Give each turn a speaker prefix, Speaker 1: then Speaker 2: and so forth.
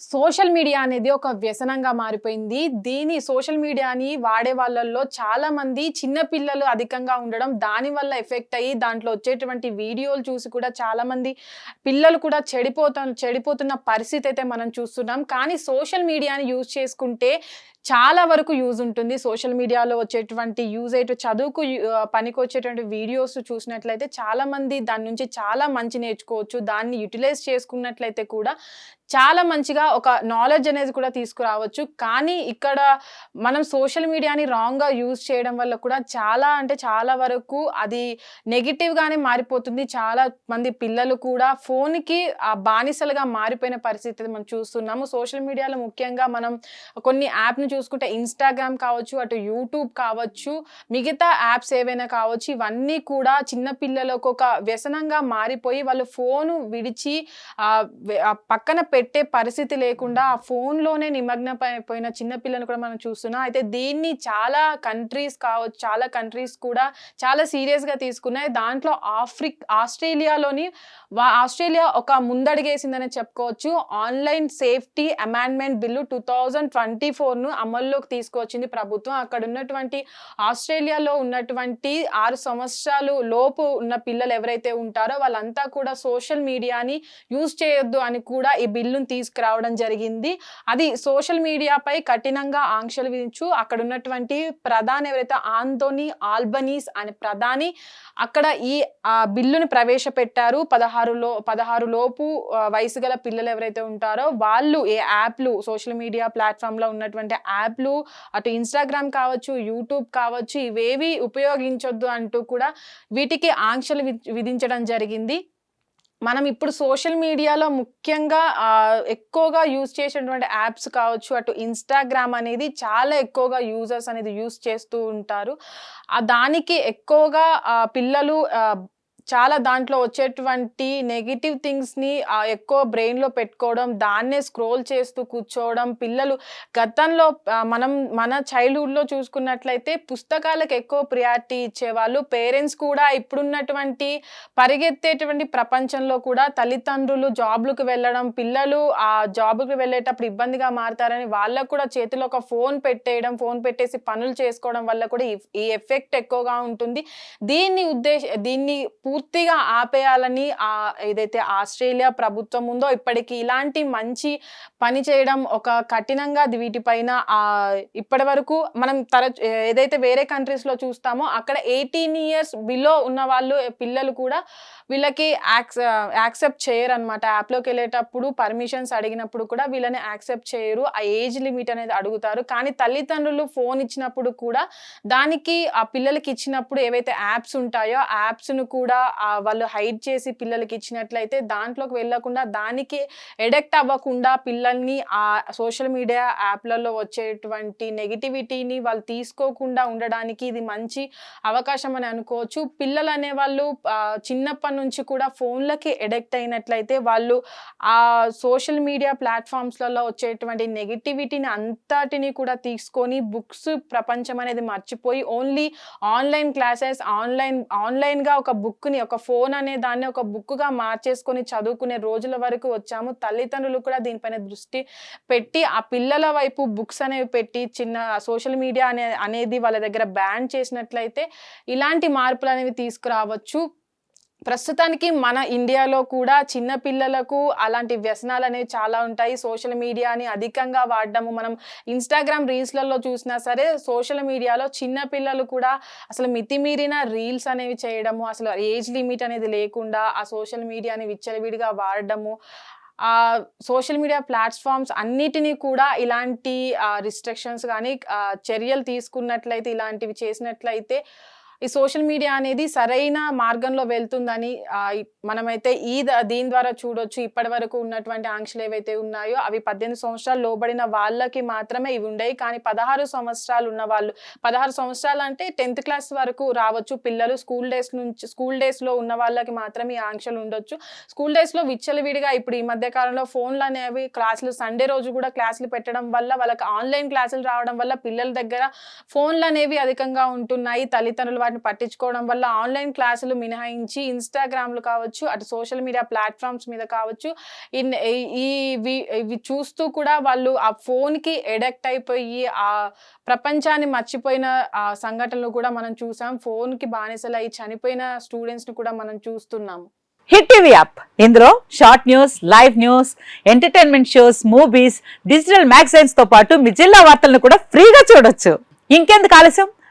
Speaker 1: Social media అనేది ఒక వ్యసనంగా మారిపోయింది. దీని సోషల్ మీడియాని వాడే వాళ్ళల్లో చాలా మంది చిన్న పిల్లలు అధికంగా ఉండడం, దానివల్ల ఎఫెక్ట్ అయ్యి దాంట్లో వచ్చేటువంటి వీడియోలు చూసి కూడా చాలామంది పిల్లలు కూడా చెడిపోత చెడిపోతున్న పరిస్థితి అయితే మనం చూస్తున్నాం. కానీ సోషల్ మీడియాని యూజ్ చేసుకుంటే చాలా వరకు యూజ్ ఉంటుంది. సోషల్ మీడియాలో వచ్చేటువంటి యూజ్ అయితే చదువుకు పనికొచ్చేటువంటి వీడియోస్ చూసినట్లయితే చాలామంది దాని నుంచి చాలా మంచి నేర్చుకోవచ్చు. దాన్ని యుటిలైజ్ చేసుకున్నట్లయితే కూడా చాలా మంచిగా ఒక నాలెడ్జ్ అనేది కూడా తీసుకురావచ్చు. కానీ ఇక్కడ మనం సోషల్ మీడియాని రాంగ్‌గా యూజ్ చేయడం వల్ల కూడా చాలా అంటే చాలా వరకు అది నెగిటివ్గానే మారిపోతుంది. చాలా మంది పిల్లలు కూడా ఫోన్‌కి ఆ బానిసలుగా మారిపోయిన పరిస్థితి మనం చూస్తున్నాము. సోషల్ మీడియాలో ముఖ్యంగా మనం కొన్ని యాప్ను చూసుకుంటే ఇన్‌స్టాగ్రామ్ కావచ్చు, అటు యూట్యూబ్ కావచ్చు, మిగతా యాప్స్ ఏవైనా కావచ్చు, ఇవన్నీ కూడా చిన్నపిల్లలకు ఒక వ్యసనంగా మారిపోయి వాళ్ళు ఫోను విడిచి పక్కన పెట్టే పరిస్థితి లేకుండా ఆ ఫోన్‌లోనే నిమగ్నమైపోయిన చిన్నపిల్లని కూడా మనం చూస్తున్నాం. అయితే దీన్ని చాలా కంట్రీస్ కావచ్చు, చాలా కంట్రీస్ కూడా చాలా సీరియస్‌గా తీసుకున్నాయి. దాంట్లో ఆఫ్రిక్ ఆస్ట్రేలియాలోని ఆస్ట్రేలియా ఒక ముందడిగేసిందని చెప్పుకోవచ్చు. ఆన్‌లైన్ సేఫ్టీ అమెండ్మెంట్ బిల్లు 2024ను అమల్లోకి తీసుకొచ్చింది ప్రభుత్వం. అక్కడ ఉన్నటువంటి ఆస్ట్రేలియాలో ఉన్నటువంటి ఆరు సంవత్సరాలు లోపు ఉన్న పిల్లలు ఎవరైతే ఉంటారో వాళ్ళంతా కూడా సోషల్ మీడియాని యూజ్ చేయొద్దు అని కూడా ఈ బిల్లును తీసుకురావడం జరిగింది. అది సోషల్ మీడియాపై కఠినంగా ఆంక్షలు విధించు అక్కడ ఉన్నటువంటి ప్రధాని ఎవరైతే ఆంథోనీ ఆల్బనీస్ అనే ప్రధాని అక్కడ ఈ బిల్లుని ప్రవేశపెట్టారు. పదహారులో పదహారు లోపు వయసు గల పిల్లలు ఎవరైతే ఉంటారో వాళ్ళు ఏ యాప్‌లు సోషల్ మీడియా ప్లాట్ఫామ్లో ఉన్నటువంటి యాప్‌లు అటు ఇన్‌స్టాగ్రామ్ కావచ్చు, యూట్యూబ్ కావచ్చు ఇవేవి ఉపయోగించొద్దు అంటూ కూడా వీటికి ఆంక్షలు వి విధించడం జరిగింది. మనం ఇప్పుడు సోషల్ మీడియాలో ముఖ్యంగా ఎక్కువగా యూజ్ చేసేటువంటి యాప్స్ కావచ్చు, అటు ఇన్‌స్టాగ్రామ్ అనేది చాలా ఎక్కువగా యూజర్స్ అనేది యూజ్ చేస్తూ ఉంటారు. దానికి ఎక్కువగా పిల్లలు చాలా దాంట్లో వచ్చేటువంటి నెగిటివ్ థింగ్స్‌ని ఎక్కువ బ్రెయిన్‌లో పెట్టుకోవడం, దాన్నే స్క్రోల్ చేస్తూ కూర్చోవడం, పిల్లలు గతంలో మనం మన చైల్డ్‌హుడ్‌లో చూసుకున్నట్లయితే పుస్తకాలకు ఎక్కువ ప్రియారిటీ ఇచ్చేవాళ్ళు. పేరెంట్స్ కూడా ఇప్పుడున్నటువంటి పరిగెత్తేటువంటి ప్రపంచంలో కూడా తల్లిదండ్రులు జాబ్‌లకు వెళ్ళడం, పిల్లలు ఆ జాబ్‌కి వెళ్ళేటప్పుడు ఇబ్బందిగా మారతారని వాళ్ళకు కూడా చేతిలో ఒక ఫోన్ పెట్టేయడం, ఫోన్ పెట్టేసి పనులు చేసుకోవడం వల్ల కూడా ఈ ఈ ఎఫెక్ట్ ఎక్కువగా ఉంటుంది. దీన్ని ఉద్దేశ దీన్ని పూర్తిగా ఆపేయాలని ఆ ఏదైతే ఆస్ట్రేలియా ప్రభుత్వం ఉందో ఇప్పటికీ ఇలాంటి మంచి పని చేయడం ఒక కఠినంగా వీటిపైన ఇప్పటి ఇప్పటివరకు మనం తరచు ఏదైతే వేరే కంట్రీస్‌లో చూస్తామో అక్కడ 18 ఇయర్స్ బిలో ఉన్న వాళ్ళు పిల్లలు కూడా వీళ్ళకి యాక్స్ యాక్సెప్ట్ చేయరనమాట. యాప్‌లోకెళ్ళేటప్పుడు పర్మిషన్స్ అడిగినప్పుడు కూడా వీళ్ళని యాక్సెప్ట్ చేయరు. ఆ ఏజ్ లిమిట్ అనేది అడుగుతారు. కానీ తల్లిదండ్రులు ఫోన్ ఇచ్చినప్పుడు కూడా దానికి ఆ పిల్లలకి ఇచ్చినప్పుడు ఏవైతే యాప్స్ ఉంటాయో ఆ యాప్స్‌ను కూడా వాళ్ళు హైడ్ చేసి పిల్లలకి ఇచ్చినట్లయితే దాంట్లోకి వెళ్ళకుండా దానికి ఎడెక్ట్ అవ్వకుండా పిల్లల్ని ఆ సోషల్ మీడియా యాప్‌లలో వచ్చేటువంటి నెగిటివిటీని వాళ్ళు తీసుకోకుండా ఉండడానికి ఇది మంచి అవకాశం అని అనుకోవచ్చు. పిల్లలు అనేవాళ్ళు చిన్నప్పటి నుంచి కూడా ఫోన్‌లకి ఎడెక్ట్ అయినట్లయితే వాళ్ళు ఆ సోషల్ మీడియా ప్లాట్ఫామ్స్లలో వచ్చేటువంటి నెగిటివిటీని అంతటిని కూడా తీసుకొని బుక్స్ ప్రపంచం అనేది మర్చిపోయి ఓన్లీ ఆన్‌లైన్ క్లాసెస్ ఆన్‌లైన్ ఆన్‌లైన్‌గా ఒక బుక్‌ని ఒక ఫోన్ అనే దాన్ని ఒక బుక్‌గా మార్చేసుకొని చదువుకునే రోజుల వరకు వచ్చాము. తల్లిదండ్రులు కూడా దీనిపైన దృష్టి పెట్టి ఆ పిల్లల వైపు బుక్స్ అనేవి పెట్టి చిన్న సోషల్ మీడియా అనే అనేది వాళ్ళ దగ్గర బ్యాన్ చేసినట్లయితే ఇలాంటి మార్పులు అనేవి తీసుకురావచ్చు. ప్రస్తుతానికి మన ఇండియాలో కూడా చిన్న పిల్లలకు అలాంటి వ్యసనాలనేవి చాలా ఉంటాయి. సోషల్ మీడియాని అధికంగా వాడడము మనం ఇన్‌స్టాగ్రామ్ రీల్స్‌లలో చూసినా సరే సోషల్ మీడియాలో చిన్న పిల్లలు కూడా అసలు మితిమీరిన రీల్స్ అనేవి చేయడము, అసలు ఏజ్ లిమిట్ అనేది లేకుండా ఆ సోషల్ మీడియాని విచ్చలవిడిగా వాడడము. ఆ సోషల్ మీడియా ప్లాట్ఫామ్స్ అన్నిటిని కూడా ఇలాంటి రిస్ట్రిక్షన్స్ కానీ చర్యలు తీసుకున్నట్లయితే ఇలాంటివి చేసినట్లయితే ఈ సోషల్ మీడియా అనేది సరైన మార్గంలో వెళ్తుందని మనమైతే ఈ దీని ద్వారా చూడొచ్చు. ఇప్పటి వరకు ఉన్నటువంటి ఆంక్షలు ఏవైతే ఉన్నాయో అవి 18 సంవత్సరాలు లోబడిన వాళ్ళకి మాత్రమే ఇవి ఉండేవి. కానీ 16 సంవత్సరాలు ఉన్నవాళ్ళు 16 సంవత్సరాలు అంటే 10థ్ క్లాస్ వరకు రావచ్చు పిల్లలు. స్కూల్ డేస్ నుంచి స్కూల్ డేస్‌లో ఉన్న వాళ్ళకి మాత్రమే ఈ ఆంక్షలు ఉండొచ్చు. స్కూల్ డేస్‌లో విచ్చలవిడిగా ఇప్పుడు ఈ మధ్య కాలంలో ఫోన్‌లు అనేవి క్లాసులు సండే రోజు కూడా క్లాసులు పెట్టడం వల్ల వాళ్ళకి ఆన్‌లైన్ క్లాసులు రావడం వల్ల పిల్లల దగ్గర ఫోన్‌లు అనేవి అధికంగా ఉంటున్నాయి. తల్లిదండ్రులు వాటిని పట్టించుకోవడం వల్ల ఆన్లైన్ క్లాసులు మినహాయించి ఇన్స్టాగ్రామ్లు కావచ్చు అటు సోషల్ మీడియా ప్లాట్ఫామ్స్ మీద కావచ్చు ఇన్ ఈ ఇవి చూస్తూ కూడా వాళ్ళు ఆ ఫోన్కి ఎడక్ట్ అయిపోయి ఆ ప్రపంచాన్ని మర్చిపోయిన ఆ సంఘటనలు కూడా మనం చూసాం. ఫోన్కి బానిసలు అయి చనిపోయిన స్టూడెంట్స్ని కూడా మనం చూస్తున్నాము
Speaker 2: హిట్ టీవీ యాప్. ఇందులో short news live news entertainment shows movies digital మ్యాగజైన్స్తో పాటు మీ జిల్లా వార్తలను కూడా ఫ్రీగా చూడొచ్చు. ఇంకెందుకు ఆలస్యం?